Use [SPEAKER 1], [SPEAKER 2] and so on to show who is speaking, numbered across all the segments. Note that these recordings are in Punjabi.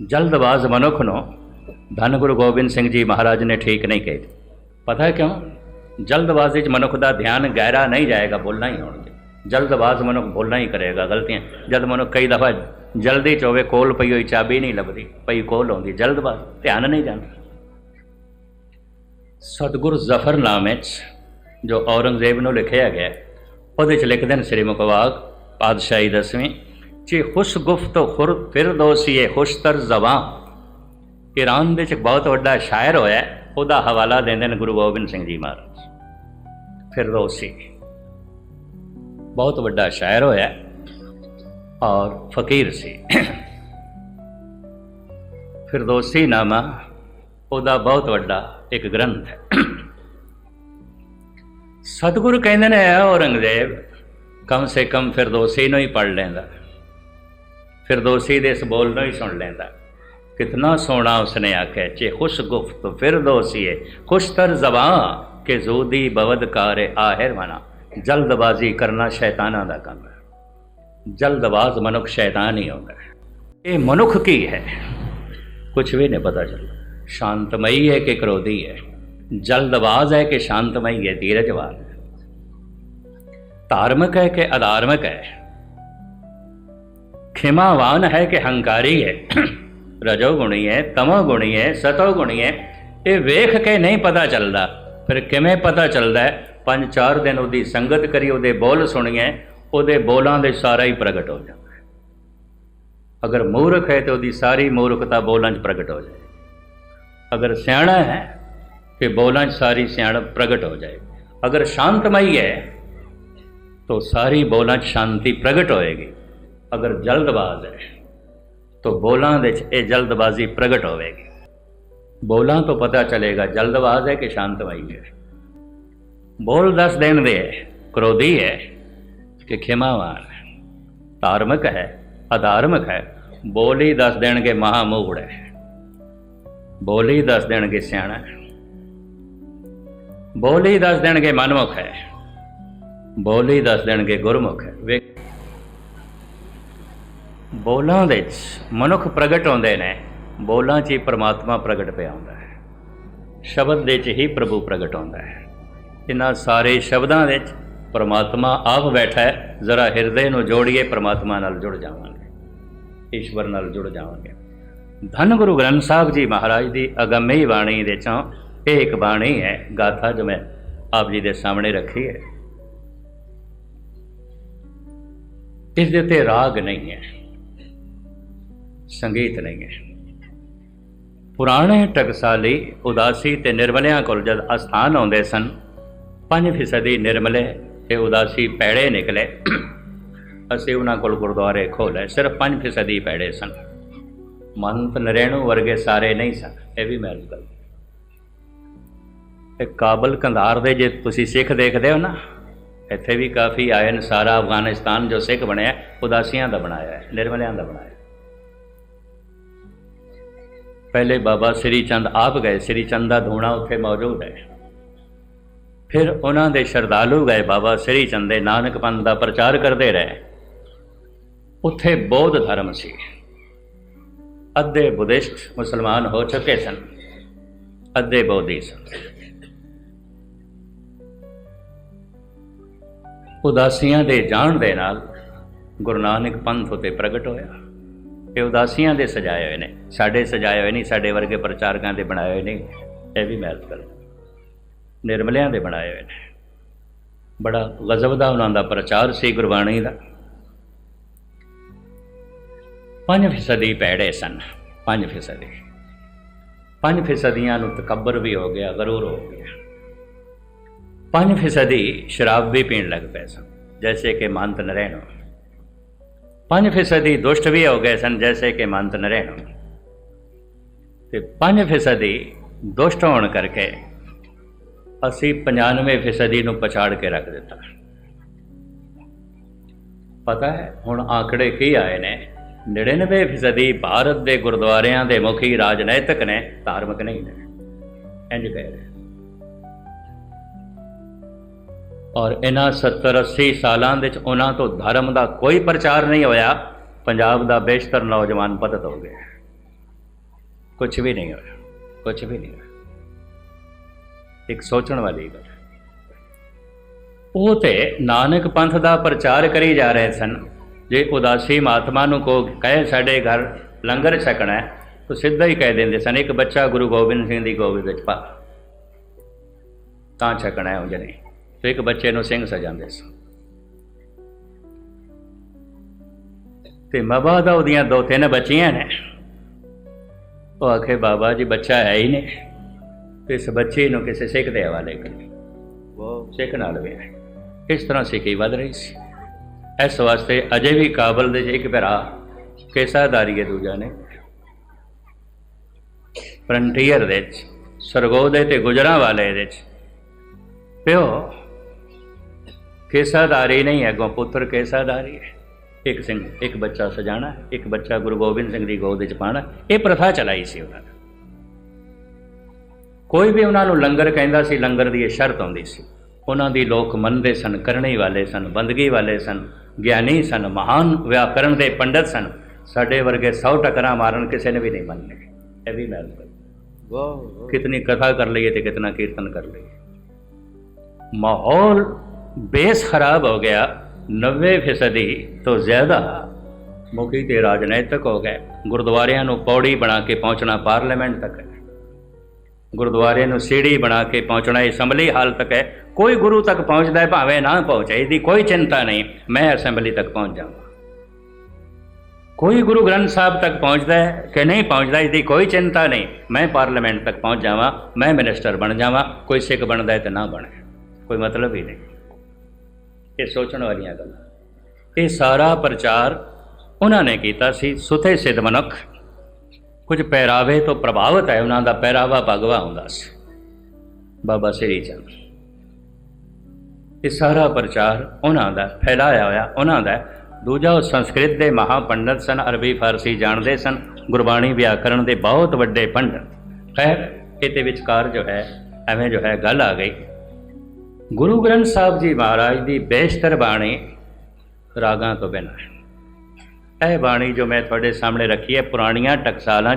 [SPEAKER 1] ਜਲਦਬਾਜ਼ ਮਨੁੱਖ ਨੂੰ ਧੰਨ ਗੁਰੂ ਗੋਬਿੰਦ ਸਿੰਘ ਜੀ ਮਹਾਰਾਜ ਨੇ ਠੀਕ ਨਹੀਂ ਕਹੇ ਪਤਾ ਕਿਉਂ? ਜਲਦਬਾਜ਼ੀ 'ਚ ਮਨੁੱਖ ਦਾ ਧਿਆਨ ਗਹਿਰਾ ਨਹੀਂ ਜਾਏਗਾ, ਬੋਲਣਾ ਹੀ ਹੋਣਗੇ ਜਲਦਬਾਜ਼ ਮਨੁੱਖ ਬੋਲਣਾ ਹੀ ਕਰੇਗਾ, ਗਲਤੀਆਂ। ਜਦ ਮਨੁੱਖ ਕਈ ਦਫਾ ਜਲਦੀ 'ਚ ਹੋਵੇ, ਕੋਲ ਪਈ ਹੋਈ ਚਾਬੀ ਨਹੀਂ ਲੱਭਦੀ, ਪਈ ਕੋਲ ਹੁੰਦੀ ਜਲਦਬਾਜ਼ ਧਿਆਨ ਨਹੀਂ ਜਾਂਦਾ। ਸਤਗੁਰ ਜ਼ਫਰਨਾਮੇ 'ਚ ਜੋ ਔਰੰਗਜ਼ੇਬ ਨੂੰ ਲਿਖਿਆ ਗਿਆ ਉਹਦੇ 'ਚ ਲਿਖਦੇ ਨੇ ਸ੍ਰੀ ਮੁਕਵਾਗ ਪਾਦਸ਼ਾਹੀ 10ਵੀਂ چی خوش گفت ਖੁਰ خور ਫਿਰਦੌਸੀਏ ਖੁਸ਼ ਤਰ ਜ਼ਬਾਂ ਈਰਾਨ ਦੇ ਚ ਬਹੁਤ ਵੱਡਾ ਸ਼ਾਇਰ ਹੋਇਆ, ਉਹਦਾ ਹਵਾਲਾ ਦਿੰਦੇ ਨੇ ਗੁਰੂ ਗੋਬਿੰਦ ਸਿੰਘ ਜੀ ਮਹਾਰਾਜ। ਫਿਰਦੌਸੀ ਬਹੁਤ ਵੱਡਾ ਸ਼ਾਇਰ ਹੋਇਆ ਔਰ ਫਕੀਰ ਸੀ। ਫਿਰਦੌਸੀ ਨਾਮਾ ਉਹਦਾ ਬਹੁਤ ਵੱਡਾ ਇੱਕ ਗ੍ਰੰਥ ਹੈ। ਸਤਿਗੁਰੂ ਕਹਿੰਦੇ ਨੇ ਔਰੰਗਜ਼ੇਬ, ਕਮ ਸੇ ਕਮ ਫਿਰਦੌਸੀ ਨੂੰ ਹੀ ਪੜ ਲੈਂਦਾ। ਫਿਰਦੌਸੀ ਦੇ ਇਸ ਬੋਲ ਨੂੰ ਹੀ ਸੁਣ ਲੈਂਦਾ। ਕਿਤਨਾ ਸੋਹਣਾ ਉਸਨੇ ਆਖਿਆ ਚੇ ਖੁਸ਼ ਗੁਫਤ ਫਿਰਦੌਸੀਏ ਖੁਸ਼ਤਰ ਜ਼ਬਾਂ ਕਿ ਜ਼ੂਦੀ ਬਵਦ ਕਾਰੇ ਆਹਿਰ ਮਨਾ। ਜਲਦਬਾਜ਼ੀ ਕਰਨਾ ਸ਼ੈਤਾਨਾਂ ਦਾ ਕੰਮ ਹੈ। ਜਲਦਬਾਜ਼ ਮਨੁੱਖ ਸ਼ੈਤਾਨ ਹੀ ਹੁੰਦਾ ਹੈ ਇਹ ਮਨੁੱਖ ਕੀ ਹੈ? ਕੁਝ ਵੀ ਨਹੀਂ ਪਤਾ ਚੱਲਦਾ। ਸ਼ਾਂਤਮਈ ਹੈ ਕਿ ਕ੍ਰੋਧੀ ਹੈ? ਜਲਦਬਾਜ਼ ਹੈ ਕਿ ਸ਼ਾਂਤਮਈ ਹੈ? ਧੀਰਜਵਾਨ ਹੈ ਧਾਰਮਿਕ ਹੈ ਕਿ ਅਧਾਰਮਿਕ ਹੈ? ਖਿਮਾਵਾਨ ਹੈ ਕਿ ਹੰਕਾਰੀ ਹੈ ਰਜੋਗੁਣੀ ਹੈ ਤਮੋਗੁਣੀ ਹੈ ਸਤੋਗੁਣੀ ਹੈ ਇਹ ਵੇਖ ਕੇ ਨਹੀਂ ਪਤਾ ਚੱਲਦਾ ਫਿਰ ਕਿਵੇਂ ਪਤਾ ਚੱਲਦਾ ਹੈ ਪੰਜ ਚਾਰ ਦਿਨ ਉਹਦੀ ਸੰਗਤ ਕਰੀ ਉਹਦੇ ਬੋਲ ਸੁਣੀਏ ਉਹਦੇ ਬੋਲਾਂ ਦੇ ਸਾਰਾ ਹੀ ਪ੍ਰਗਟ ਹੋ ਜਾਂਦਾ ਹੈ ਅਗਰ ਮੂਰਖ ਹੈ ਤੇ ਉਹਦੀ ਸਾਰੀ ਮੂਰਖਤਾ ਬੋਲਾਂ 'ਚ ਪ੍ਰਗਟ ਹੋ ਜਾਏ ਅਗਰ ਸਿਆਣਾ ਹੈ ਕਿ ਬੋਲਾਂ 'ਚ ਸਾਰੀ ਸਿਆਣਪ ਪ੍ਰਗਟ ਹੋ ਜਾਏ ਅਗਰ ਸ਼ਾਂਤਮਈ ਹੈ तो सारी बोलां 'ਚ ਸ਼ਾਂਤੀ ਪ੍ਰਗਟ ਹੋਏਗੀ ਅਗਰ ਜਲਦਬਾਜ਼ ਹੈ, ਤਾਂ ਬੋਲਾਂ ਵਿੱਚ ਇਹ ਜਲਦਬਾਜ਼ੀ ਪ੍ਰਗਟ ਹੋਵੇਗੀ। ਬੋਲਾਂ ਤੋਂ ਪਤਾ ਚਲੇਗਾ ਜਲਦਬਾਜ਼ ਹੈ ਕਿ ਸ਼ਾਂਤਮਈ ਹੈ। ਬੋਲ ਦੱਸ ਦੇਣ ਦੇ ਕ੍ਰੋਧੀ ਹੈ ਕਿ ਖਿਮਾਵਾਨ ਹੈ, ਧਾਰਮਿਕ ਹੈ, ਅਧਾਰਮਿਕ ਹੈ, ਬੋਲੀ ਦੱਸ ਦੇਣਗੇ ਮਹਾਮੂੜ ਹੈ। ਬੋਲੀ ਦੱਸ ਦੇਣਗੇ ਸਿਆਣਾ ਹੈ। ਬੋਲੀ ਦੱਸ ਦੇਣਗੇ ਮਨਮੁਖ ਹੈ। ਬੋਲੀ ਦੱਸ ਦੇਣਗੇ ਗੁਰਮੁਖ ਹੈ। ਵੇ ਬੋਲਾਂ ਦੇ ਵਿੱਚ ਮਨੁੱਖ ਪ੍ਰਗਟ ਹੁੰਦੇ ਨੇ, ਬੋਲਾਂ 'ਚ ਹੀ ਪ੍ਰਮਾਤਮਾ ਪ੍ਰਗਟ ਪਿਆ ਹੁੰਦਾ ਹੈ। ਸ਼ਬਦ ਦੇ 'ਚ ਹੀ ਪ੍ਰਭੂ ਪ੍ਰਗਟ ਹੁੰਦਾ ਹੈ। ਇਹਨਾਂ ਸਾਰੇ ਸ਼ਬਦਾਂ ਵਿੱਚ ਪ੍ਰਮਾਤਮਾ ਆਪ ਬੈਠਾ ਹੈ, ਜ਼ਰਾ ਹਿਰਦੇ ਨੂੰ ਜੋੜੀਏ, ਪ੍ਰਮਾਤਮਾ ਨਾਲ ਜੁੜ ਜਾਵਾਂਗੇ। ਈਸ਼ਵਰ ਨਾਲ ਜੁੜ ਜਾਵਾਂਗੇ। ਧੰਨ ਗੁਰੂ ਗ੍ਰੰਥ ਸਾਹਿਬ ਜੀ ਮਹਾਰਾਜ ਦੀ ਅਗੰਮੀ ਬਾਣੀ ਦੇ ਚੋਂ ਇਹ ਇੱਕ ਬਾਣੀ ਹੈ, ਗਾਥਾ ਜੋ ਮੈਂ ਆਪ ਜੀ ਦੇ ਸਾਹਮਣੇ ਰੱਖੀ ਹੈ। ਇਸ ਦੇ ਤੇ ਰਾਗ ਨਹੀਂ ਹੈ। ਸੰਗੀਤ ਨਹੀਂ ਹੈ। ਪੁਰਾਣੇ ਟਕਸਾਲੀ ਉਦਾਸੀ ਤੇ ਨਿਰਮਲਿਆਂ ਕੋਲ ਜਦ ਅਸਥਾਨ ਆਉਂਦੇ ਸਨ 5 ਫੀਸਦੀ ਨਿਰਮਲੇ ਤੇ ਉਦਾਸੀ ਪੈੜੇ ਨਿਕਲੇ। ਅਸੀਂ ਉਹਨਾਂ ਕੋਲ ਗੁਰਦੁਆਰੇ ਖੋਲੇ ਸਿਰਫ 5 ਫੀਸਦੀ ਪੈੜੇ ਸਨ। ਮੰਤ ਨਰੇਣੂ ਵਰਗੇ ਸਾਰੇ ਨਹੀਂ ਸਨ, ਇਹ ਵੀ ਮੈਂ ਗੱਲ। ਇਹ ਕਾਬਲ ਕੰਧਾਰ ਦੇ ਜੇ ਤੁਸੀਂ ਸਿੱਖ ਦੇਖਦੇ ਹੋ ਨਾ, ਇੱਥੇ ਵੀ ਕਾਫੀ ਆਏ ਨੇ, ਸਾਰਾ ਅਫਗਾਨਿਸਤਾਨ ਜੋ ਸਿੱਖ ਬਣਿਆ, ਉਦਾਸੀਆਂ ਦਾ ਬਣਾਇਆ ਹੈ ਨਿਰਮਲਿਆਂ ਦਾ ਬਣਾਇਆ ਪਹਿਲੇ ਬਾਬਾ ਸ੍ਰੀ ਚੰਦ ਆਪ ਗਏ ਸ੍ਰੀ ਚੰਦ ਦਾ ਧੂਣਾ ਉੱਥੇ ਮੌਜੂਦ ਹੈ ਫਿਰ ਉਹਨਾਂ ਦੇ ਸ਼ਰਧਾਲੂ ਗਏ ਬਾਬਾ ਸ੍ਰੀ ਚੰਦ ਦੇ ਨਾਨਕ ਪੰਥ ਦਾ ਪ੍ਰਚਾਰ ਕਰਦੇ ਰਹੇ ਉੱਥੇ ਬੌਧ ਧਰਮ ਸੀ ਅੱਧੇ ਬੁੱਧਿਸਟ ਮੁਸਲਮਾਨ ਹੋ ਚੁੱਕੇ ਸਨ ਅੱਧੇ ਬੌਧੀ ਸਨ ਉਦਾਸੀਆਂ ਦੇ ਜਾਣ ਦੇ ਨਾਲ ਗੁਰੂ ਨਾਨਕ ਪੰਥ ਉਤੇ ਪ੍ਰਗਟ ਹੋਇਆ ਇਹ ਉਦਾਸੀਆਂ ਦੇ ਸਜਾਏ ਹੋਏ ਨੇ। ਸਾਡੇ ਸਜਾਏ ਹੋਏ ਨਹੀਂ, ਸਾਡੇ ਵਰਗੇ ਪ੍ਰਚਾਰਕਾਂ ਦੇ ਬਣਾਏ ਹੋਏ ਨਹੀਂ। ਇਹ ਵੀ ਮਹਿਲ ਕਰ ਨਿਰਮਲਿਆਂ ਦੇ ਬਣਾਏ ਹੋਏ ਨੇ। ਬੜਾ ਗਜ਼ਬ ਦਾ ਉਹਨਾਂ ਦਾ ਪ੍ਰਚਾਰ ਸੀ ਗੁਰਬਾਣੀ ਦਾ। ਪੰਜ ਫੀਸਦੀ ਪੈੜੇ ਸਨ। ਪੰਜ ਫੀਸਦੀ। ਪੰਜ ਫੀਸਦੀਆਂ ਨੂੰ ਤਕੱਬਰ ਵੀ ਹੋ ਗਿਆ, ਗਰੂਰ ਹੋ ਗਿਆ। ਪੰਜ ਫੀਸਦੀ ਸ਼ਰਾਬ ਵੀ ਪੀਣ ਲੱਗ ਪਏ ਸਨ, ਜੈਸੇ ਕਿ ਮੰਤ ਨਰੈਣ। ਪੰਜ ਫੀਸਦੀ ਦੁਸ਼ਟ ਵੀ ਹੋ ਗਏ ਸਨ ਜੈਸੇ ਕਿ ਮੰਤ ਨਰੈਣ ਤੇ ਪੰਜ ਫੀਸਦੀ ਦੁਸ਼ਟ ਹੋਣ ਕਰਕੇ ਅਸੀਂ 95 ਫੀਸਦੀ ਨੂੰ ਪਛਾੜ ਕੇ ਰੱਖ ਦਿੱਤਾ। ਪਤਾ ਹੈ, ਹੁਣ ਆંકੜੇ ਕੀ ਆਏ ਨੇ? 99 ਫੀਸਦੀ ਭਾਰਤ ਦੇ ਗੁਰਦੁਆਰਿਆਂ ਦੇ ਮੁਖੀ ਰਾਜਨੈਤਿਕ ਨੇ ਧਾਰਮਿਕ ਨਹੀਂ ਨੇ। ਇੰਜ ਕਹਿ ਰਹੇ ਔਰ ਇਹਨਾਂ 70 80 ਸਾਲਾਂ ਵਿੱਚ ਉਹਨਾਂ ਤੋਂ ਧਰਮ ਦਾ ਕੋਈ ਪ੍ਰਚਾਰ ਨਹੀਂ ਹੋਇਆ। ਪੰਜਾਬ ਦਾ ਬੇਸ਼ਤਰ ਨੌਜਵਾਨ ਪਤਤ ਹੋ ਗਏ ਕੁਝ ਵੀ ਨਹੀਂ ਹੋਇਆ। ਕੁਝ ਵੀ ਨਹੀਂ ਹੋਇਆ। ਇੱਕ ਸੋਚਣ ਵਾਲੀ ਗੱਲ। ਉਹ ਤੇ ਨਾਨਕ ਪੰਥ ਦਾ ਪ੍ਰਚਾਰ ਕਰੀ ਜਾ ਰਹੇ ਸਨ। ਜੇ ਉਦਾਸੀ ਮਹਾਤਮਾ ਨੂੰ ਕੋ ਕਹੇ ਸਾਡੇ ਘਰ ਲੰਗਰ ਛਕਣਾ ਤਾਂ ਸਿੱਧਾ ਹੀ ਕਹਿ ਦਿੰਦੇ ਸਨ, ਇੱਕ ਬੱਚਾ ਗੁਰੂ ਗੋਬਿੰਦ ਸਿੰਘ ਦੀ ਗੋਬਿੰਦ ਵਿੱਚ ਪਾ। ਤਾਂ ਛਕਣਾ ਹੈ ਉਂਝ ਨਹੀਂ। ਤੇ ਇੱਕ ਬੱਚੇ ਨੂੰ ਸਿੰਘ ਸਜਾਉਂਦੇ ਸਨ। ਤੇ ਮਬਾ ਦਾ ਉਹਦੀਆਂ ਦੋ ਤਿੰਨ ਬੱਚੀਆਂ ਨੇ। ਉਹ ਆਖੇ ਬਾਬਾ ਜੀ ਬੱਚਾ ਹੈ ਹੀ ਨਹੀਂ। ਤੇ ਇਸ ਬੱਚੇ ਨੂੰ ਕਿਸੇ ਸਿੱਖ ਦੇ ਹਵਾਲੇ ਕਰੀ ਉਹ ਸਿੱਖ ਨਾਲ ਵੀ ਹੈ ਇਸ ਤਰ੍ਹਾਂ ਸਿੱਖੀ ਵੱਧ ਰਹੀ ਸੀ। ਇਸ ਵਾਸਤੇ ਅਜੇ ਵੀ ਕਾਬਲ ਦੇ ਇੱਕ ਭਰਾ ਕੇਸਾਦਾਰੀ ਹੈ ਦੂਜਾ ਨੇ। ਫਰੰਟੀਅਰ ਦੇ 'ਚ ਸਰਗੋਦੇ ਤੇ ਗੁਜਰਾਂ ਵਾਲੇ ਦੇ 'ਚ ਪਿਓ ਕੇਸਾਦਾਰੀ ਨਹੀਂ ਹੈ ਗੋ ਪੁੱਤਰ ਕੇਸਾਦਾਰੀ ਹੈ। ਇੱਕ ਸਿੰਘ ਇੱਕ ਬੱਚਾ ਸਜਾਣਾ ਇੱਕ ਬੱਚਾ ਗੁਰੂ ਗੋਬਿੰਦ ਸਿੰਘ ਦੀ ਗੋਦ ਵਿੱਚ ਪਾਣਾ ਇਹ ਪ੍ਰਥਾ ਚਲਾਈ ਸੀ ਉਹਨਾਂ ਨੇ। ਕੋਈ ਵੀ ਉਹਨਾਂ ਨੂੰ ਲੰਗਰ ਕਹਿੰਦਾ ਸੀ ਲੰਗਰ ਦੀ ਇਹ ਸ਼ਰਤ ਆਉਂਦੀ ਸੀ। ਉਹਨਾਂ ਦੀ ਲੋਕ ਮੰਨਦੇ ਸਨ ਕਰਨੇ ਵਾਲੇ ਸਨ ਬੰਦਗੀ ਵਾਲੇ ਸਨ ਗਿਆਨੀ ਸਨ ਮਹਾਨ ਵਿਆਕਰਣ ਦੇ ਪੰਡਤ ਸਨ। ਸਾਡੇ ਵਰਗੇ 100 ਟਕਰਾਂ ਮਾਰਨ ਕਿਸੇ ਨੇ ਵੀ ਨਹੀਂ ਮੰਨਨੇ ਇਹ ਵੀ ਮੈਂ
[SPEAKER 2] ਵਾਹ।
[SPEAKER 1] ਕਿਤਨੀ ਕਥਾ ਕਰ ਲਈਏ ਤੇ ਕਿਤਨਾ ਕੀਰਤਨ ਕਰ ਲਈਏ। ਮਾਹੌਲ ਬੇਸ ਖਰਾਬ ਹੋ ਗਿਆ 90 ਫੀਸਦੀ ਤੋਂ ਜ਼ਿਆਦਾ ਮੁਖੀ ਤੇ ਰਾਜਨੀਤਿਕ ਹੋ ਗਏ। ਗੁਰਦੁਆਰਿਆਂ ਨੂੰ ਪੌੜੀ ਬਣਾ ਕੇ ਪਹੁੰਚਣਾ ਪਾਰਲੀਮੈਂਟ ਤੱਕ ਹੈ। ਗੁਰਦੁਆਰੇ ਨੂੰ ਸੀੜੀ ਬਣਾ ਕੇ ਪਹੁੰਚਣਾ ਅਸੈਂਬਲੀ ਹਾਲ ਤੱਕ ਹੈ। ਕੋਈ ਗੁਰੂ ਤੱਕ ਪਹੁੰਚਦਾ ਹੈ, ਭਾਵੇਂ ਨਾ ਪਹੁੰਚੇ, ਇਹਦੀ ਕੋਈ ਚਿੰਤਾ ਨਹੀਂ। ਮੈਂ ਅਸੈਂਬਲੀ ਤੱਕ ਪਹੁੰਚ ਜਾਵਾਂ। ਕੋਈ ਗੁਰੂ ਗ੍ਰੰਥ ਸਾਹਿਬ ਤੱਕ ਪਹੁੰਚਦਾ ਹੈ ਕਿ ਨਹੀਂ ਪਹੁੰਚਦਾ, ਇਹਦੀ ਕੋਈ ਚਿੰਤਾ ਨਹੀਂ। ਮੈਂ ਪਾਰਲੀਮੈਂਟ ਤੱਕ ਪਹੁੰਚ ਜਾਵਾਂ, ਮੈਂ ਮਿਨਿਸਟਰ ਬਣ ਜਾਵਾਂ, ਕੋਈ ਸਿੱਖ ਬਣਦਾ ਹੈ ਤੇ ਨਾ ਬਣੇ। ਕੋਈ ਮਤਲਬ ਹੀ ਨਹੀਂ। ਇਹ ਸੋਚਣ ਵਾਲੀਆਂ ਗੱਲਾਂ। ਇਹ ਸਾਰਾ ਪ੍ਰਚਾਰ ਉਹਨਾਂ ਨੇ ਕੀਤਾ ਸੀ ਸੁਥੇ ਸਿੱਧ ਮਨੁੱਖ। ਕੁਝ ਪਹਿਰਾਵੇ ਤੋਂ ਪ੍ਰਭਾਵਿਤ ਹੈ, ਉਹਨਾਂ ਦਾ ਪਹਿਰਾਵਾ ਭਗਵਾ ਹੁੰਦਾ ਸੀ। ਬਾਬਾ ਸ੍ਰੀ ਚੰਦ। ਇਹ ਸਾਰਾ ਪ੍ਰਚਾਰ ਉਹਨਾਂ ਦਾ ਫੈਲਾਇਆ ਹੋਇਆ, ਉਹਨਾਂ ਦਾ। ਦੂਜਾ, ਉਹ ਸੰਸਕ੍ਰਿਤ ਦੇ ਮਹਾਪੰਡਤ ਸਨ, ਅਰਬੀ, ਫਾਰਸੀ ਜਾਣਦੇ ਸਨ। ਗੁਰਬਾਣੀ ਵਿਆਕਰਣ ਦੇ ਬਹੁਤ ਵੱਡੇ ਪੰਡਤ। ਖੈਰ, ਇਹਦੇ ਵਿਚਕਾਰ ਜੋ ਹੈ, ਐਵੇਂ ਜੋ ਹੈ, ਗੱਲ ਆ ਗਈ। ਗੁਰੂ ਗ੍ਰੰਥ ਸਾਹਿਬ ਜੀ ਮਹਾਰਾਜ ਦੀ ਬੇਸ਼ਤਰ ਬਾਣੀ ਰਾਗਾਂ ਤੋਂ ਬਿਨਾਂ ਹੈ। ਇਹ ਬਾਣੀ ਜੋ ਮੈਂ ਤੁਹਾਡੇ ਸਾਹਮਣੇ ਰੱਖੀ ਹੈ, ਪੁਰਾਣੀਆਂ ਟਕਸਾਲਾਂ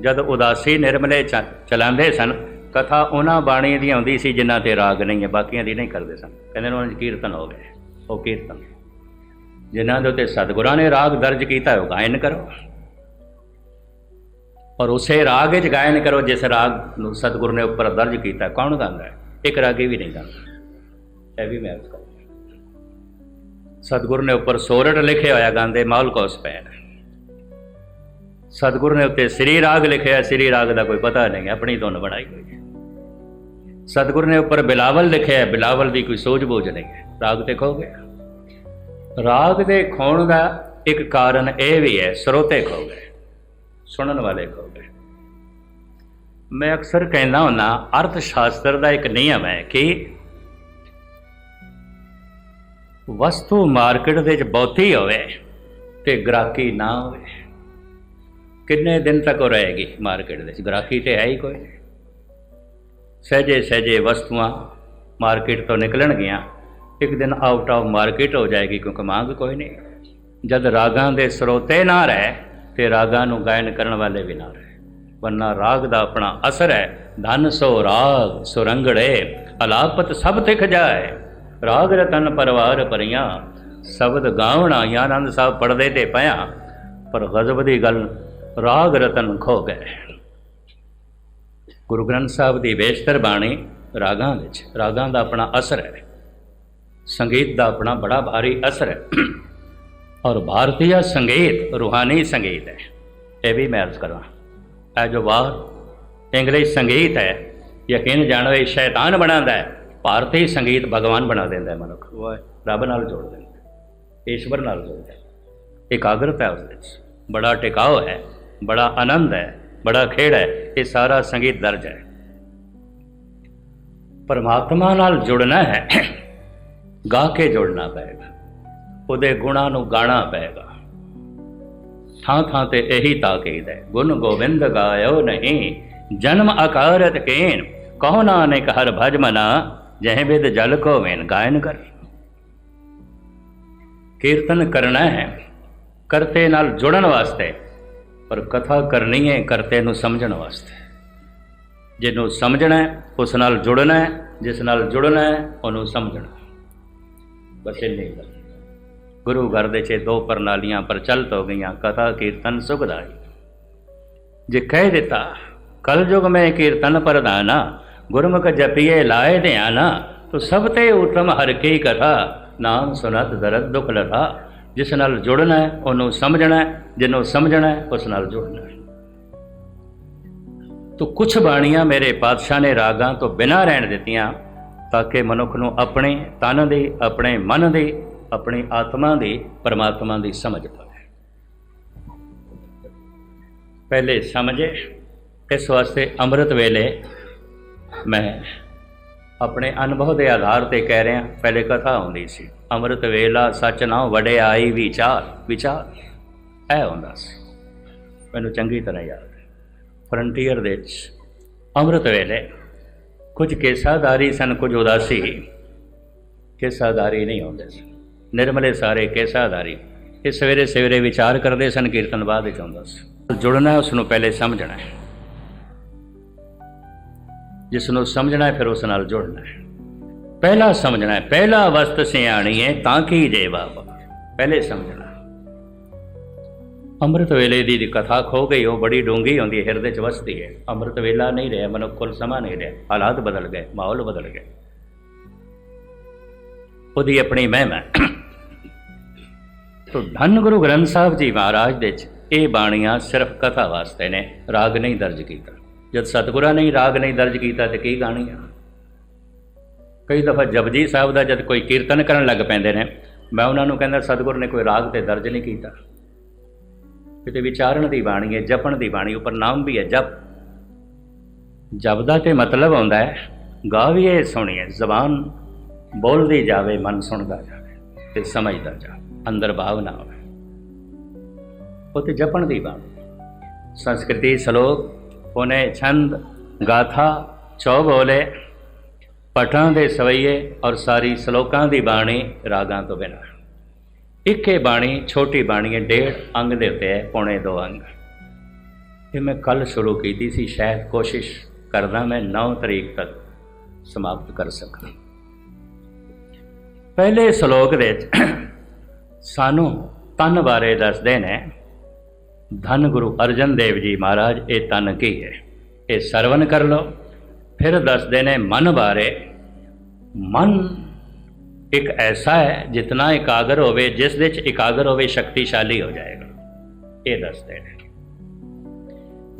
[SPEAKER 1] ਜਦ ਉਦਾਸੀ ਨਿਰਮਲੇ ਚ- ਚਲਾਉਂਦੇ ਸਨ, ਕਥਾ ਉਹਨਾਂ ਬਾਣੀ ਦੀ ਆਉਂਦੀ ਸੀ ਜਿਨ੍ਹਾਂ ਤੇ ਰਾਗ ਨਹੀਂ ਹੈ, ਬਾਕੀਆਂ ਦੀ ਨਹੀਂ ਕਰਦੇ ਸਨ। ਕਹਿੰਦੇ ਉਹਨਾਂ 'ਚ ਕੀਰਤਨ ਹੋ ਗਏ ਉਹ ਕੀਰਤਨ। ਜਿਨ੍ਹਾਂ ਦੇ ਉੱਤੇ ਸਤਿਗੁਰਾਂ ਨੇ ਰਾਗ ਦਰਜ ਕੀਤਾ ਹੈ ਉਹ ਗਾਇਨ ਕਰੋ। ਔਰ ਉਸੇ ਰਾਗ ਵਿੱਚ ਗਾਇਨ ਕਰੋ, ਜਿਸ ਰਾਗ ਨੂੰ ਸਤਿਗੁਰ ਨੇ ਉੱਪਰ ਦਰਜ ਕੀਤਾ। ਕੌਣ ਗਾਉਂਦਾ ਹੈ? ਇੱਕ ਰਾਗੀ ਵੀ ਨਹੀਂ ਗਾਉਂਦਾ। ਇਹ ਵੀ ਮੈਂ ਅਰਜ਼ ਸਤਿਗੁਰ ਨੇ ਉੱਪਰ ਸੋਰਠ ਲਿਖਿਆ ਹੋਇਆ ਗਾਉਂਦੇ ਮੌਲ ਕੋਸ ਪੈਣ। ਸਤਿਗੁਰ ਨੇ ਉੱਤੇ ਸ੍ਰੀ ਰਾਗ ਲਿਖਿਆ, ਸ੍ਰੀ ਰਾਗ ਦਾ ਕੋਈ ਪਤਾ ਨਹੀਂ, ਆਪਣੀ ਧੁਨ ਬਣਾਈ ਹੋਈ ਹੈ। ਸਤਿਗੁਰ ਨੇ ਉੱਪਰ ਬਿਲਾਵਲ ਲਿਖਿਆ, ਬਿਲਾਵਲ ਦੀ ਕੋਈ ਸੋਝ ਬੋਝ ਨਹੀਂ ਹੈ। ਰਾਗ ਤੇ ਖੋ ਗਿਆ। ਰਾਗ ਦੇ ਖੋਣ ਦਾ ਇੱਕ ਕਾਰਨ ਇਹ ਵੀ ਹੈ, ਸਰੋਤੇ ਖੋ ਗਏ। ਸੁਣਨ ਵਾਲੇ ਖੋ ਗਏ। ਮੈਂ ਅਕਸਰ ਕਹਿੰਦਾ ਹੁੰਦਾ ਅਰਥ ਸ਼ਾਸਤਰ ਦਾ ਇੱਕ ਨਿਯਮ ਹੈ ਕਿ ਵਸਤੂ ਮਾਰਕੀਟ ਦੇ ਵਿੱਚ ਬਹੁਤੀ ਹੋਵੇ ਤੇ ਗ੍ਰਾਹਕੀ ਨਾ ਹੋਵੇ। ਕਿੰਨੇ ਦਿਨ ਤੱਕ ਉਹ ਰਹੇਗੀ ਮਾਰਕੀਟ ਦੇ ਵਿੱਚ? ਗ੍ਰਾਹਕੀ ਤੇ ਹੈ ਹੀ ਕੋਈ। ਨਹੀਂ ਸਹਜੇ ਸਹਜੇ ਵਸਤੂਆਂ ਮਾਰਕੀਟ ਤੋਂ ਨਿਕਲਣਗੀਆਂ। ਇੱਕ ਦਿਨ ਆਊਟ ਆਫ ਮਾਰਕੀਟ ਹੋ ਜਾਏਗੀ ਕਿਉਂਕਿ ਮੰਗ ਕੋਈ ਨਹੀਂ। ਜਦ ਰਾਗਾਂ ਦੇ ਸਰੋਤੇ ਨਾ ਰਹੇ ਤੇ ਰਾਗਾਂ ਨੂੰ ਗਾਇਨ ਕਰਨ ਵਾਲੇ ਵੀ ਨਾ ਰਹੇ ਵਰਨਾ ਰਾਗ ਦਾ ਆਪਣਾ ਅਸਰ ਹੈ। ਧਨ ਸੋ ਰਾਗ ਸੁਰੰਗੜੇ, ਅਲਾਪਤ ਸਭ ਤਿਖ ਜਾਏ। ਰਾਗ ਰਤਨ ਪਰਵਾਰ ਪਰੀਆਂ ਸ਼ਬਦ ਗਾਵਣਾ ਆਇਆ ਆਨੰਦ ਸਾਹਿਬ ਪੜਦੇ ਤੇ ਪਿਆ, ਪਰ ਗਜ਼ਬ ਦੀ ਗੱਲ ਰਾਗ ਰਤਨ ਖੋ ਗਏ। ਗੁਰੂ ਗ੍ਰੰਥ ਸਾਹਿਬ ਦੀ ਬੇਸ਼ਤਰ ਬਾਣੀ ਰਾਗਾਂ ਵਿੱਚ, ਰਾਗਾਂ ਦਾ ਆਪਣਾ ਅਸਰ ਹੈ। ਸੰਗੀਤ ਦਾ ਆਪਣਾ ਬੜਾ ਭਾਰੀ ਅਸਰ ਹੈ। ਔਰ ਭਾਰਤੀ ਸੰਗੀਤ, ਰੂਹਾਨੀ ਸੰਗੀਤ ਹੈ। ਇਹ ਵੀ ਮੈਂ ਅਰਜ਼ ਕਰਾਂ। ਇਹ ਜੋ ਬਾਹਰ ਇੰਗਲਿਸ਼ ਸੰਗੀਤ ਹੈ, ਯਕੀਨ ਜਾਣੋ, ਇਹ ਸ਼ੈਤਾਨ ਬਣਾਉਂਦਾ ਹੈ। ਭਾਰਤੀ ਸੰਗੀਤ ਭਗਵਾਨ ਬਣਾ ਦਿੰਦਾ ਹੈ ਮਨੁੱਖ।
[SPEAKER 2] ਵਾਹ।
[SPEAKER 1] ਰੱਬ ਨਾਲ ਜੋੜ ਦਿੰਦਾ ਹੈ ਈਸ਼ਵਰ ਨਾਲ ਜੋੜਦਾ ਹੈ। ਇਕਾਗਰਤਾ ਹੈ ਉਸ ਵਿੱਚ। ਬੜਾ ਟਿਕਾਓ ਹੈ ਬੜਾ ਆਨੰਦ ਹੈ ਬੜਾ ਖੇੜ ਹੈ ਇਹ ਸਾਰਾ ਸੰਗੀਤ ਦਰਜ ਹੈ। ਪਰਮਾਤਮਾ ਨਾਲ ਜੁੜਨਾ ਹੈ ਗਾ ਕੇ ਜੁੜਨਾ ਪਏਗਾ। ਉਹਦੇ ਗੁਣਾਂ ਨੂੰ ਗਾਣਾ ਪਏਗਾ। ਥਾਂ ਥਾਂ ਤੇ ਇਹੀ ਤਾਕੀਦ ਹੈ ਗੁਣ ਗੋਬਿੰਦ ਗਾਇਓ ਨਹੀਂ ਜਨਮ ਅਕਾਰਤ ਕੇਨ ਕਹੋ ਨਾਨਕ ਹਰ ਭਜ ਮਨਾ ਜਹ ਬਿਦ ਜਲ ਕੋ ਵੇਨ ਗਾਇਨ ਕਰ ਕੀਰਤਨ ਕਰਨਾ ਹੈ ਕਰਤੇ ਨਾਲ ਜੁੜਨ ਵਾਸਤੇ ਪਰ ਕਥਾ ਕਰਨੀ ਹੈ ਕਰਤੇ ਨੂੰ ਸਮਝਣ ਵਾਸਤੇ ਜਿਹਨੂੰ ਸਮਝਣਾ ਹੈ ਉਸ ਨਾਲ ਜੁੜਨਾ ਹੈ ਜਿਸ ਨਾਲ ਜੁੜਨਾ ਹੈ ਉਹਨੂੰ ਸਮਝਣਾ ਬਸ ਇੰਨੀ ਗੱਲ ਗੁਰੂ ਘਰ ਦੇ ਚ ਦੋ ਪ੍ਰਣਾਲੀਆਂ ਪ੍ਰਚਲਿਤ ਹੋ ਗਈਆਂ ਕਥਾ ਕੀਰਤਨ ਸੁਖਦਾਈ ਜੇ ਕਹਿ ਦਿੱਤਾ ਕਲਯੁਗ ਮੈਂ ਕੀਰਤਨ ਪ੍ਰਧਾਨਾ ਗੁਰਮੁਖ ਜਪੀਏ ਲਾਏ ਧਿਆਨਾ, ਤੋ ਸਭ ਤੇ ਉਤਮ ਹਰ ਕੀ ਕਥਾ। ਨਾਮ ਸੁਨਤ ਦਰਦ ਦੁਖ ਲਥਾ ਜਿਸ ਨਾਲ ਜੁੜਨਾ ਹੈ ਉਹਨੂੰ ਸਮਝਣਾ ਹੈ ਜਿਹਨੂੰ ਸਮਝਣਾ ਹੈ ਉਸ ਨਾਲ ਜੁੜਨਾ। ਹੈ ਤੋ ਕੁਝ ਬਾਣੀਆਂ ਮੇਰੇ ਪਾਤਸ਼ਾਹ ਨੇ ਰਾਗਾਂ ਤੋਂ ਬਿਨਾਂ ਰਹਿਣ ਦਿੱਤੀਆਂ ਤਾਂ ਕਿ ਮਨੁੱਖ ਨੂੰ ਆਪਣੇ ਤਨ ਦੀ, ਆਪਣੇ ਮਨ ਦੀ, ਆਪਣੀ ਆਤਮਾ ਦੀ, ਪਰਮਾਤਮਾ ਦੀ ਸਮਝ ਪਵੇ। ਪਹਿਲੇ ਸਮਝੇ, ਇਸ ਵਾਸਤੇ ਅੰਮ੍ਰਿਤ ਵੇਲੇ ਮੈਂ ਆਪਣੇ ਅਨੁਭਵ ਦੇ ਆਧਾਰ ਤੇ ਕਹਿ ਰਿਹਾ ਪਹਿਲੇ ਕਥਾ ਹੁੰਦੀ ਸੀ ਅੰਮ੍ਰਿਤ ਵੇਲਾ ਸੱਚ ਨਾ ਵਡਿਆਈ ਵਿਚਾਰ ਵਿਚਾਰ। ਇਹ ਹੁੰਦਾ ਸੀ। ਮੈਨੂੰ ਚੰਗੀ ਤਰ੍ਹਾਂ ਯਾਦ ਹੈ। ਫਰੰਟੀਅਰ ਦੇ ਵਿੱਚ ਅੰਮ੍ਰਿਤ ਵੇਲੇ ਕੁਝ ਕੇਸਾਦਾਰੀ ਸਨ ਕੁਝ ਉਦਾਸੀ। ਕੇਸਾਦਾਰੀ ਨਹੀਂ ਹੁੰਦੇ ਸਨ ਨਿਰਮਲੇ ਸਾਰੇ ਕੇਸਾਦਾਰੀ ਇਹ ਸਵੇਰੇ ਸਵੇਰੇ ਵਿਚਾਰ ਕਰਦੇ ਸਨ ਕੀਰਤਨ ਬਾਅਦ ਵਿੱਚ ਆਉਂਦਾ ਸੀ। ਜੁੜਨਾ ਹੈ, ਉਸ ਨੂੰ ਪਹਿਲੇ ਸਮਝਣਾ ਹੈ। ਜਿਸ ਨੂੰ ਸਮਝਣਾ ਹੈ, ਫਿਰ ਉਸ ਨਾਲ ਜੁੜਨਾ ਹੈ। ਪਹਿਲਾ ਸਮਝਣਾ ਹੈ, ਪਹਿਲਾ ਅਵਸਥ ਸਿਆਣੀ ਹੈ, ਤਾਂ ਕੀ ਜੇ ਬਾਬਾ? ਪਹਿਲੇ ਸਮਝਣਾ। ਅੰਮ੍ਰਿਤ ਵੇਲੇ ਦੀ ਕਥਾ ਖੋ ਗਈ, ਉਹ ਬੜੀ ਡੂੰਗੀ ਹੁੰਦੀ ਹੈ, ਹਿਰਦੇ 'ਚ ਵਸਦੀ ਹੈ। ਅੰਮ੍ਰਿਤ ਵੇਲਾ ਨਹੀਂ ਰਿਹਾ, ਮਨੁੱਖ ਕੋਲ ਸਮਾਂ ਨਹੀਂ ਰਿਹਾ, ਹਾਲਾਤ ਬਦਲ ਗਏ, ਮਾਹੌਲ ਬਦਲ ਗਏ। ਉਹਦੀ ਆਪਣੀ ਮਹਿਮਾ ਤੋ ਧੰਨ ਗੁਰੂ ਗ੍ਰੰਥ ਸਾਹਿਬ ਜੀ ਮਹਾਰਾਜ ਦੇ ਚ ਇਹ ਬਾਣੀਆਂ ਸਿਰਫ ਕਥਾ ਵਾਸਤੇ ਨੇ, ਰਾਗ ਨਹੀਂ ਦਰਜ ਕੀਤਾ। ਜਦ ਸਤਿਗੁਰਾਂ ਨੇ ਹੀ ਰਾਗ ਨਹੀਂ ਦਰਜ ਕੀਤਾ ਤੇ ਕੀ ਗਾਣੀ ਆ? ਕਈ ਦਫਾ ਜਪਜੀ ਸਾਹਿਬ ਦਾ ਜਦ ਕੋਈ ਕੀਰਤਨ ਕਰਨ ਲੱਗ ਪੈਂਦੇ ਨੇ, ਮੈਂ ਉਹਨਾਂ ਨੂੰ ਕਹਿੰਦਾ, ਸਤਿਗੁਰ ਨੇ ਕੋਈ ਰਾਗ ਤੇ ਦਰਜ ਨਹੀਂ ਕੀਤਾ। ਕਿਤੇ ਵਿਚਾਰਨ ਦੀ ਬਾਣੀ ਹੈ, ਜਪਣ ਦੀ ਬਾਣੀ, ਉੱਪਰ ਨਾਮ ਵੀ ਹੈ ਜਪ। ਜਪਦਾ ਤੇ ਮਤਲਬ ਆਉਂਦਾ ਹੈ, ਗਾਵੀਏ ਸੁਣੀਏ, ਜ਼ਬਾਨ ਬੋਲਦੀ ਜਾਵੇ, ਮਨ ਸੁਣਦਾ ਜਾਵੇ ਤੇ ਸਮਝਦਾ ਜਾਵੇ, ਅੰਦਰ ਭਾਵਨਾ ਆਵੇ ਉਹ ਤੇ ਜਪਣ ਦੀ ਬਾਣੀ ਸੰਸਕ੍ਰਿਤੀ, ਸ਼ਲੋਕ ਉਹਨੇ ਛੰਦ, ਗਾਥਾ ਚੌਗੋਲੇ ਪਠਾਂ ਦੇ ਸਵਈਏ ਔਰ ਸਾਰੀ ਸ਼ਲੋਕਾਂ ਦੀ ਬਾਣੀ ਰਾਗਾਂ ਤੋਂ ਬਿਨਾਂ। ਇੱਕੇ ਬਾਣੀ, ਛੋਟੀ ਬਾਣੀ ਹੈ, ਡੇਢ ਅੰਗ ਦੇ ਉੱਤੇ ਹੈ, ਪੌਣੇ ਦੋ ਅੰਗ। ਇਹ ਮੈਂ ਕੱਲ ਸ਼ੁਰੂ ਕੀਤੀ ਸੀ, ਸ਼ਾਇਦ ਕੋਸ਼ਿਸ਼ ਕਰਦਾ ਮੈਂ 9 ਤਰੀਕ ਤੱਕ ਸਮਾਪਤ ਕਰ ਸਕਾਂ। ਪਹਿਲੇ ਸ਼ਲੋਕ ਦੇ ਵਿੱਚ ਸਾਨੂੰ ਤਨ ਬਾਰੇ ਦੱਸਦੇ ਨੇ ਧੰਨ ਗੁਰੂ ਅਰਜਨ ਦੇਵ ਜੀ ਮਹਾਰਾਜ, ਇਹ ਤਨ ਕੀ ਹੈ? ਇਹ ਸਰਵਨ ਕਰ ਲਓ। ਫਿਰ ਦੱਸਦੇ ਨੇ, ਮਨ ਬਾਰੇ, ਮਨ ਇੱਕ ਐਸਾ ਹੈ, ਜਿਤਨਾ ਇਕਾਗਰ ਹੋਵੇ, ਜਿਸ ਦੇ ਚ ਇਕਾਗਰ ਹੋਵੇ, ਸ਼ਕਤੀਸ਼ਾਲੀ ਹੋ ਜਾਏਗਾ। ਇਹ ਦੱਸਦੇ ਨੇ।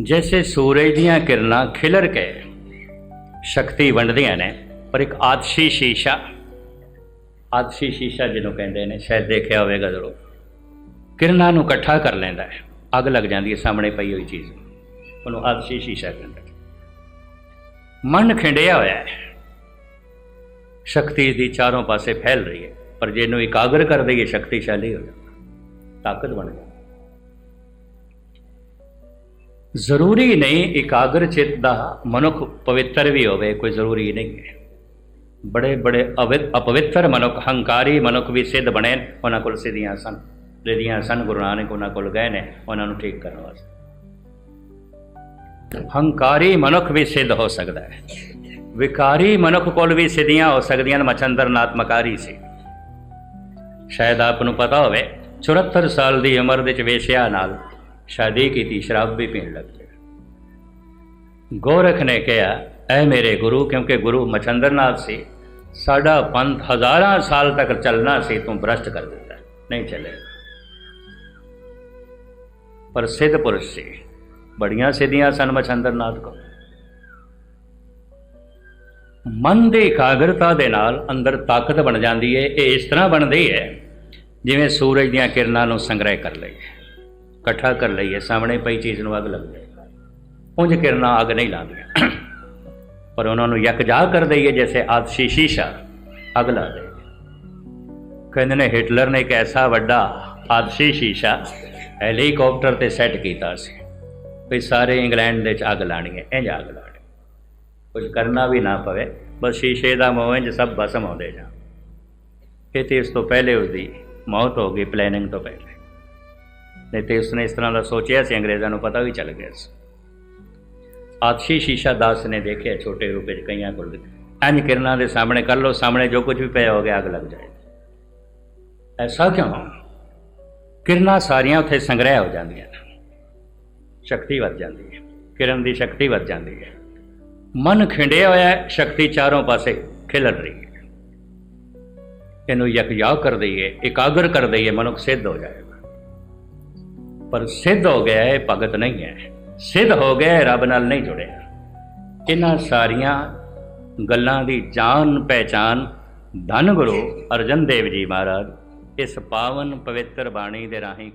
[SPEAKER 1] ਜੈਸੇ ਸੂਰਜ ਦੀਆਂ ਕਿਰਨਾਂ ਖਿਲਰ ਕੇ ਸ਼ਕਤੀ ਵੰਡਦੀਆਂ ਨੇ, ਪਰ ਇੱਕ ਆਤਸ਼ੀ ਸ਼ੀਸ਼ਾ ਆਤਸ਼ੀ ਸ਼ੀਸ਼ਾ ਜਿਹਨੂੰ ਕਹਿੰਦੇ ਨੇ, ਸ਼ਾਇਦ ਦੇਖਿਆ ਹੋਵੇਗਾ ਜ਼ਰੂਰ, ਕਿਰਨਾਂ ਨੂੰ ਇਕੱਠਾ ਕਰ ਲੈਂਦਾ ਹੈ। ਅੱਗ ਲੱਗ ਜਾਂਦੀ ਹੈ, ਸਾਹਮਣੇ ਪਈ ਹੋਈ ਚੀਜ਼। ਉਹਨੂੰ ਆਤਸ਼ੀ ਸ਼ੀਸ਼ਾ ਕਹਿੰਦੇ ਨੇ। ਮਨ ਖਿੰਡਿਆ ਹੋਇਆ ਹੈ। ਸ਼ਕਤੀ ਦੀ ਚਾਰੋਂ ਪਾਸੇ ਫੈਲ ਰਹੀ ਹੈ। ਪਰ ਜੇ ਇਹਨੂੰ ਇਕਾਗਰ ਕਰ ਦਈਏ, ਸ਼ਕਤੀਸ਼ਾਲੀ ਹੋ ਜਾਂਦਾ। ਤਾਕਤ ਬਣ ਜਾਂਦੀ ਜ਼ਰੂਰੀ ਨਹੀਂ ਇਕਾਗਰ ਚਿੱਤ ਦਾ ਮਨੁੱਖ ਪਵਿੱਤਰ ਵੀ ਹੋਵੇ, ਕੋਈ ਜ਼ਰੂਰੀ ਨਹੀਂ ਹੈ। ਬੜੇ ਬੜੇ ਅਵਿ- ਅਪਵਿੱਤਰ ਮਨੁੱਖ, ਹੰਕਾਰੀ ਮਨੁੱਖ ਵੀ ਸਿੱਧ ਬਣੇ ਉਹਨਾਂ ਕੋਲ ਸਿੱਧੀਆਂ ਸਨ। ਜਿਹੜੀਆਂ ਸਨ ਗੁਰੂ ਨਾਨਕ ਉਹਨਾਂ ਕੋਲ ਗਏ ਨੇ, ਉਹਨਾਂ ਨੂੰ ਠੀਕ ਕਰਨ ਵਾਸਤੇ। ਹੰਕਾਰੀ ਮਨੁੱਖ ਵੀ ਸਿੱਧ ਹੋ ਸਕਦਾ ਹੈ। ਵਿਕਾਰੀ ਮਨੁੱਖ ਕੋਲ ਵੀ ਸਿੱਧੀਆਂ ਹੋ ਸਕਦੀਆਂ ਨੇ ਮਚੰਦਰ ਮਕਾਰੀ ਸੀ। ਸ਼ਾਇਦ ਆਪ ਨੂੰ ਪਤਾ ਹੋਵੇ 74 ਸਾਲ ਦੀ ਉਮਰ ਦੇ ਚ ਵੇਸ਼ਿਆ ਨਾਲ ਸ਼ਾਦੀ ਕੀਤੀ, ਸ਼ਰਾਬ ਵੀ ਪੀਣ ਲੱਗ ਪਿਆ ਗੋਰਖ ਨੇ ਕਿਹਾ, ਐ ਮੇਰੇ ਗੁਰੂ, ਕਿਉਂਕਿ ਗੁਰੂ ਮਚੰਦਰ ਨਾਥ ਸੀ, ਸਾਡਾ ਪੰਥ ਹਜ਼ਾਰਾਂ ਸਾਲ ਤੱਕ ਚੱਲਣਾ ਸੀ, ਤੂੰ ਭ੍ਰਸ਼ਟ ਕਰ ਦਿੱਤਾ, ਨਹੀਂ ਚੱਲੇਗਾ ਪਰ ਸਿੱਧ ਪੁਰਸ਼ ਸੀ। ਬੜੀਆਂ ਸਿੱਧੀਆਂ ਸਨ ਮਚੰਦਰ ਨਾਥ ਕੋ ਮਨ ਦੀ ਇਕਾਗਰਤਾ ਦੇ ਨਾਲ ਅੰਦਰ ਤਾਕਤ ਬਣ ਜਾਂਦੀ ਹੈ ਇਹ ਇਸ ਤਰ੍ਹਾਂ ਬਣਦੀ ਹੈ ਜਿਵੇਂ ਸੂਰਜ ਦੀਆਂ ਕਿਰਨਾਂ ਨੂੰ ਸੰਗ੍ਰਹਿ ਕਰ ਲਈਏ। ਇਕੱਠਾ ਕਰ ਲਈਏ, ਸਾਹਮਣੇ ਪਈ ਚੀਜ਼ ਨੂੰ ਅੱਗ ਲੱਗ ਜਾਏ। ਉਂਝ ਕਿਰਨਾਂ ਅੱਗ ਨਹੀਂ ਲਾਉਂਦੀਆਂ। ਪਰ ਉਹਨਾਂ ਨੂੰ ਯਕਜਾ ਕਰ ਦਈਏ ਜੈਸੇ ਆਤਸ਼ੀ ਸ਼ੀਸ਼ਾ ਅੱਗ ਲਾ ਦੇ ਕਹਿੰਦੇ ਨੇ ਹਿਟਲਰ ਨੇ ਇੱਕ ਐਸਾ ਵੱਡਾ ਆਤਸ਼ੀ ਸ਼ੀਸ਼ਾ ਹੈਲੀਕਾਪਟਰ ਤੇ ਸੈੱਟ ਕੀਤਾ ਸੀ ਵੀ ਸਾਰੇ ਇੰਗਲੈਂਡ ਦੇ ਚ ਅੱਗ ਲਾਣੀ ਹੈ ਇੰਜ ਅੱਗ ਲਾਣੀ ਕੁਝ ਕਰਨਾ ਵੀ ਨਾ ਪਵੇ, ਬਸ ਸ਼ੀਸ਼ੇ ਦਾ ਮੋਹ ਇੰਜ ਸਭ ਬਸਮ ਹੁੰਦੇ ਜਾ ਇਹ ਇਸ ਤੋਂ ਪਹਿਲੇ ਉਸਦੀ ਮੌਤ ਹੋ ਗਈ ਪਲੈਨਿੰਗ ਤੋਂ ਪਹਿਲੇ। ਨਹੀਂ ਤੇ ਉਸਨੇ ਇਸ ਤਰ੍ਹਾਂ ਦਾ ਸੋਚਿਆ ਸੀ, ਅੰਗਰੇਜ਼ਾਂ ਨੂੰ ਪਤਾ ਵੀ ਚੱਲ ਗਿਆ ਸੀ। ਆਤਸ਼ੀ ਸ਼ੀਸ਼ਾ ਦਾਸ ਨੇ ਦੇਖਿਆ ਛੋਟੇ ਰੂਪ 'ਚ ਕਈਆਂ ਕੋਲ ਇੰਝ ਕਿਰਨਾਂ ਦੇ ਸਾਹਮਣੇ ਕਰ ਲੋ ਸਾਹਮਣੇ ਜੋ ਕੁਝ ਵੀ ਪਿਆ ਹੋ ਗਿਆ ਅੱਗ ਲੱਗ ਜਾਏ ਐਸਾ ਕਿਉਂ? ਕਿਰਨਾਂ ਸਾਰੀਆਂ ਉੱਥੇ ਸੰਗ੍ਰਹਿ ਹੋ ਜਾਂਦੀਆਂ ਨੇ। ਸ਼ਕਤੀ ਵੱਧ ਜਾਂਦੀ ਹੈ। ਕਿਰਨ ਦੀ ਸ਼ਕਤੀ ਵੱਧ ਜਾਂਦੀ ਹੈ। ਮਨ ਖਿੰਡਿਆ ਹੋਇਆ ਹੈ ਸ਼ਕਤੀ ਚਾਰੋਂ ਪਾਸੇ ਖਿਲਰ ਰਹੀ ਹੈ। ਇਹਨੂੰ ਯਕਯਾ ਕਰ ਦਈਏ ਇਕਾਗਰ ਕਰ ਦਈਏ ਮਨੁੱਖ ਸਿੱਧ ਹੋ ਜਾਏਗਾ। ਪਰ ਸਿੱਧ ਹੋ ਗਿਆ ਇਹ ਭਗਤ ਨਹੀਂ ਹੈ। ਸਿੱਧ ਹੋ ਗਿਆ ਹੈ, ਰੱਬ ਨਾਲ ਨਹੀਂ ਜੁੜਿਆ। ਇਹਨਾਂ ਸਾਰੀਆਂ ਗੱਲਾਂ ਦੀ ਜਾਣ ਪਹਿਚਾਨ ਧੰਨ ਗੁਰੂ ਅਰਜਨ ਦੇਵ ਜੀ ਮਹਾਰਾਜ ਇਸ ਪਾਵਨ ਪਵਿੱਤਰ ਬਾਣੀ ਦੇ ਰਾਹੀਂ।